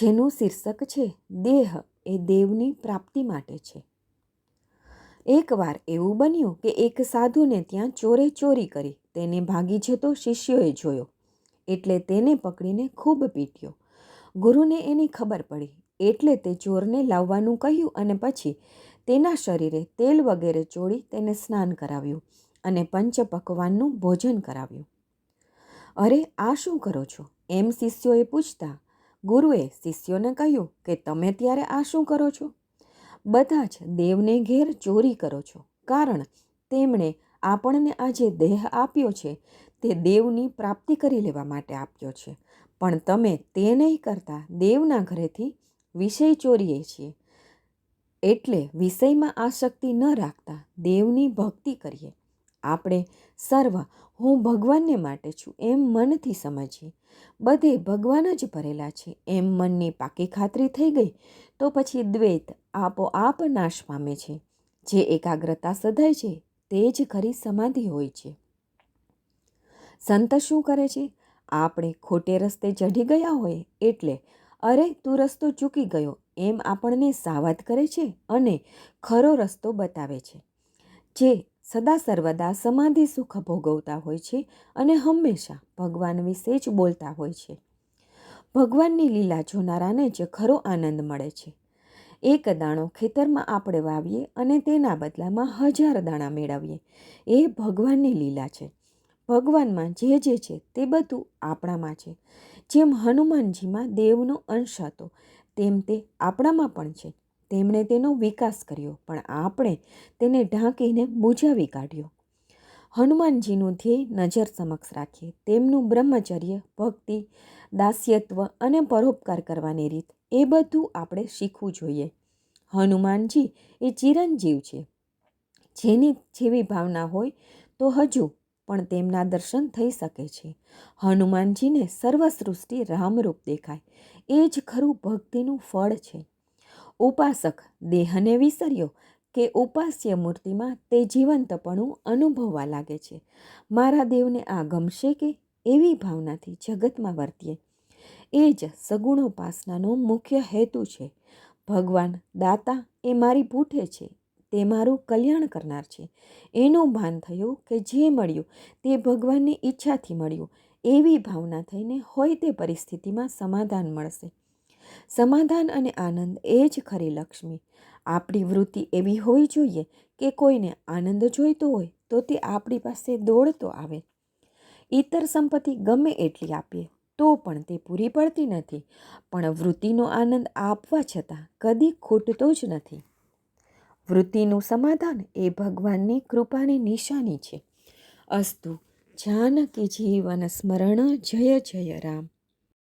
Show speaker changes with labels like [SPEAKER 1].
[SPEAKER 1] જેનું શીર્ષક છે, દેહ એ દેવની પ્રાપ્તિ માટે છે. એકવાર એવું બન્યું કે એક સાધુને ત્યાં ચોરે ચોરી કરી, તેને ભાગી જતો શિષ્યોએ જોયો. એટલે તેને પકડીને ખૂબ પીટ્યો. ગુરુને એની ખબર પડી. એટલે તે ચોરને લાવવાનું કહ્યું અને પછી તેના શરીરે તેલ વગેરે ચોળી તેને સ્નાન કરાવ્યું અને પંચ પકવાનનું ભોજન કરાવ્યું. અરે, આ શું કરો છો? એમ શિષ્યોએ પૂછતા ગુરુએ શિષ્યોને કહ્યું કે તમે ત્યારે આ શું કરો છો? બધા જ દેવને ઘેર ચોરી કરો છો, કારણ તેમણે આપણને આ જે દેહ આપ્યો છે, તે દેવની પ્રાપ્તિ કરી લેવા માટે આપ્યો છે. પણ તમે તે નહીં કરતા દેવના ઘરેથી વિષય ચોરીએ છીએ. એટલે વિષયમાં આસક્તિ ન રાખતા દેવની ભક્તિ કરીએ. આપણે સર્વ હું ભગવાનને માટે છું એમ મનથી સમજીએ. બધે ભગવાન જ ભરેલા છે. એમ મનની પાકી ખાતરી થઈ ગઈ તો પછી દ્વૈત આપોઆપ નાશ પામે છે. જે એકાગ્રતા સધાય છે તે જ ખરી સમાધિ હોય છે. સંત શું કરે છે? આપણે ખોટે રસ્તે ચઢી ગયા હોય એટલે અરે તું રસ્તો ચૂકી ગયો એમ આપણને સાવધ કરે છે અને ખરો રસ્તો બતાવે છે. જે સદા સર્વદા સમાધિ સુખ ભોગવતા હોય છે અને હંમેશા ભગવાન વિશે જ બોલતા હોય છે. ભગવાનની લીલા જોનારાને જ ખરો આનંદ મળે છે. એક દાણો ખેતરમાં આપણે વાવીએ અને તેના બદલામાં હજાર દાણા મેળવીએ. એ ભગવાનની લીલા છે. ભગવાનમાં જે જે છે તે બધું આપણામાં છે. જેમ હનુમાનજીમાં દેવનો અંશ હતો, તેમ તે આપણામાં પણ છે. તેમણે તેનો વિકાસ કર્યો, પણ આપણે તેને ઢાંકીને બુજાવી કાઢ્યો. હનુમાનજીનું ધ્યેય નજર સમક્ષ રાખીએ, તેમનું બ્રહ્મચર્ય, ભક્તિ, દાસ્યત્વ અને પરોપકાર કરવાની રીત, એ બધું આપણે શીખવું જોઈએ. હનુમાનજી એ ચિરંજીવ છે. જેની જેવી ભાવના હોય તો હજુ પણ તેમના દર્શન થઈ શકે છે. હનુમાનજીને સર્વસૃષ્ટિ રામરૂપ દેખાય. એ જ ખરું ભક્તિનું ફળ છે. ઉપાસક દેહને વિસર્યો કે ઉપાસ્ય મૂર્તિમાં તે જીવંતપણું અનુભવવા લાગે છે. મારા દેવને આ ગમશે કે એવી ભાવનાથી જગતમાં વર્તીએ. એ જ સગુણોપાસનાનો મુખ્ય હેતુ છે. ભગવાન દાતા એ મારી પૂઠે છે. તે મારું કલ્યાણ કરનાર છે. એનું ભાન થયું કે જે મળ્યું તે ભગવાનની ઈચ્છાથી મળ્યું. એવી ભાવના થઈને હોય તે પરિસ્થિતિમાં સમાધાન મળશે. સમાધાન અને આનંદ એ જ ખરી લક્ષ્મી. આપણી વૃત્તિ એવી હોવી જોઈએ કે કોઈને આનંદ જોઈતો હોય તો તે આપણી પાસે દોડતો આવે. ઈતર સંપત્તિ ગમે એટલી આપીએ, તો પણ તે પૂરી પડતી નથી. પણ વૃત્તિનો આનંદ આપવા છતાં કદી ખૂટતો જ નથી. વૃત્તિનું સમાધાન એ ભગવાનની કૃપાની નિશાની છે. અસ્તુ, જાનકી જીવન સ્મરણ, જય જય રામ.